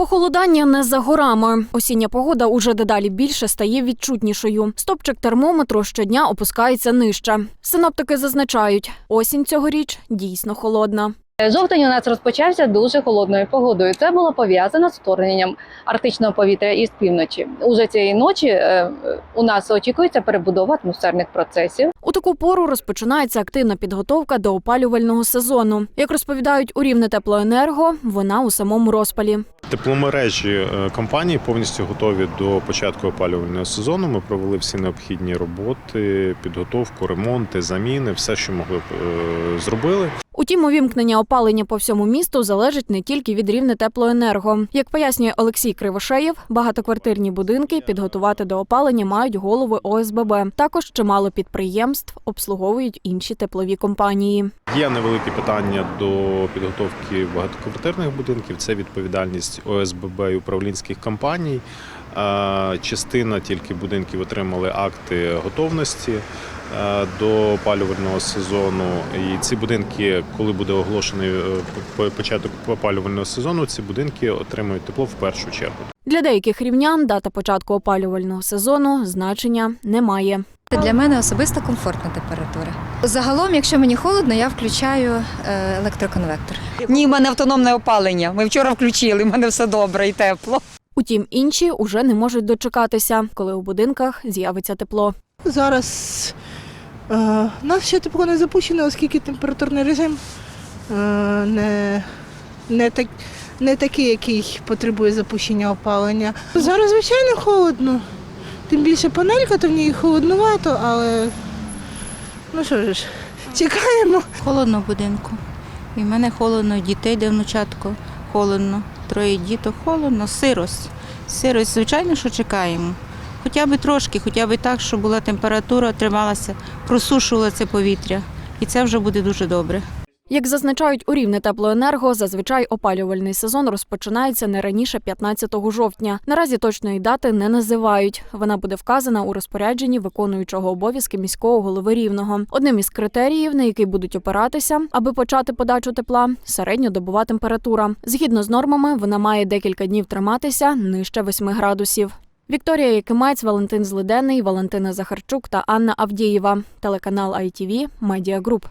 Похолодання не за горами. Осіння погода уже дедалі більше стає відчутнішою. Стопчик термометру щодня опускається нижче. Синоптики зазначають, осінь цьогоріч дійсно холодна. Жовтень у нас розпочався дуже холодною погодою. Це було пов'язано з вторгненням арктичного повітря із півночі. Уже цієї ночі е, у нас очікується перебудова атмосферних процесів. У таку пору розпочинається активна підготовка до опалювального сезону. Як розповідають у рівне теплоенерго, вона у самому розпалі. Тепломережі е, компанії повністю готові до початку опалювального сезону. Ми провели всі необхідні роботи, підготовку, ремонти, заміни, все, що могли б е, зробили. Утім, увімкнення опалення по всьому місту залежить не тільки від рівня теплоенерго. Як пояснює Олексій Кривошеєв, багатоквартирні будинки підготувати до опалення мають голови ОСББ. Також чимало підприємств обслуговують інші теплові компанії. Є невеликі питання до підготовки багатоквартирних будинків. Це відповідальність ОСББ і управлінських компаній. Е, Частина тільки будинків отримали акти готовності до опалювального сезону. І ці будинки, коли буде оголошений е, по- початок опалювального сезону, ці будинки отримують тепло в першу чергу. Для деяких рівнян дата початку опалювального сезону значення не має. Для мене особисто комфортна температура. Загалом, якщо мені холодно, я включаю е, електроконвектор. Ні, в мене автономне опалення. Ми вчора включили, в мене все добре і тепло. Утім, інші уже не можуть дочекатися, коли у будинках з'явиться тепло. Зараз е, у нас ще тепло не запущено, оскільки температурний режим е, не, не, так, не такий, який потребує запущення опалення. Зараз, звичайно, холодно. Тим більше панелька, то в ній холоднувато, але ну що ж, чекаємо. Холодно в будинку. І в мене холодно, дітей де внучатко холодно. Троє діток холодно, сирость. Сирость, звичайно, що чекаємо. Хоча б трошки, хоча б так, щоб була температура, трималася, просушувала це повітря. І це вже буде дуже добре. Як зазначають у рівне теплоенерго, зазвичай опалювальний сезон розпочинається не раніше 15 жовтня. Наразі точної дати не називають. Вона буде вказана у розпорядженні виконуючого обов'язки міського голови рівного. Одним із критеріїв, на який будуть опиратися, аби почати подачу тепла, середньодобова температура. Згідно з нормами, вона має декілька днів триматися нижче 8 градусів. Вікторія Якимець, Валентин Злиденний, Валентина Захарчук та Анна Авдієва. Телеканал ITV, Медіа Груп.